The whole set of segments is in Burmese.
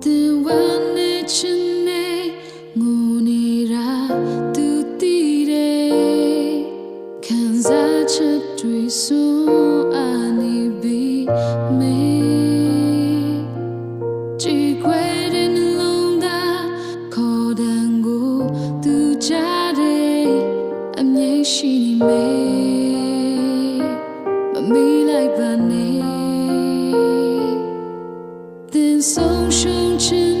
The one မေးလိုက်ပါနဲ့သင်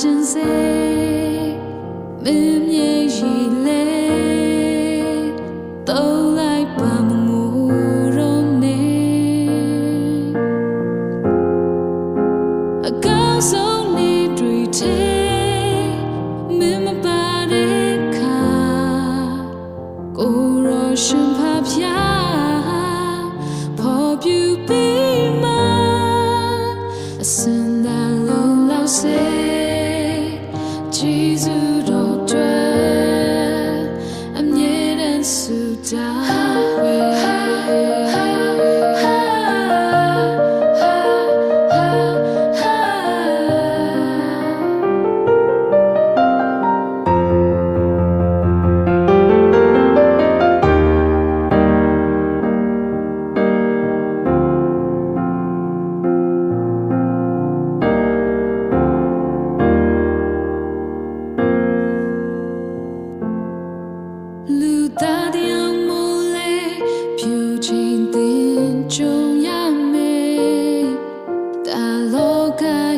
ခြင်းစေမင်းမြေရီလေတော့လိုက်ပါမငိုရောနေအကောင်းဆုံးနေ့တွေထဲမင်းမပါတဲ့ခါကိုယ်ရောရှင်ဖဖျားဖော်ပြ ဆု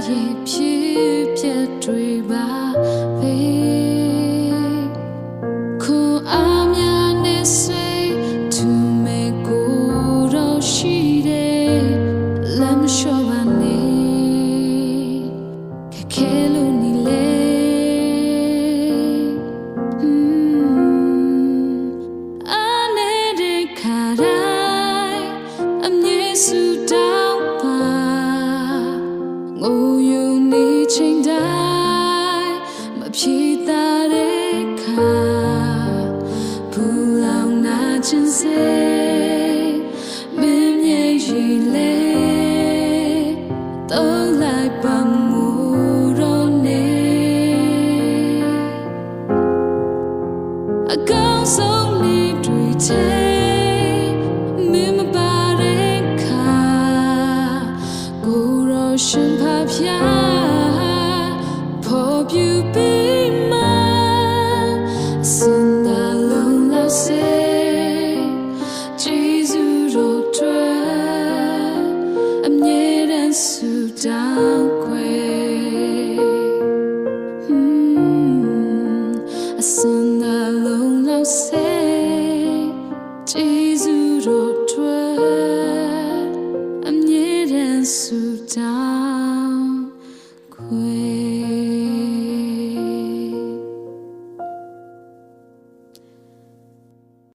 ကရဲ့ဖြစ်ဖြစ်တွေပါပဲခွန်အားများနဲ့ဆွေသူမဲကိုတော့ရှိတယ်လမ်းမလျှော့ပါနဲ့ခက်ခဲလို့နေလေအနေခါတိုင်းအမြဲဆူတောင်း ရီလေတော့လိုက်ပါမူတော့နေအကောင်းဆုံးနေ့တွေထဲမင်းမပါတဲ့ခါကိုယ်ရောရှင်ဖဖျားဖော် စင်တာလုံးလောက်စေဂျေဇုတော်တွေ့အမြဲတ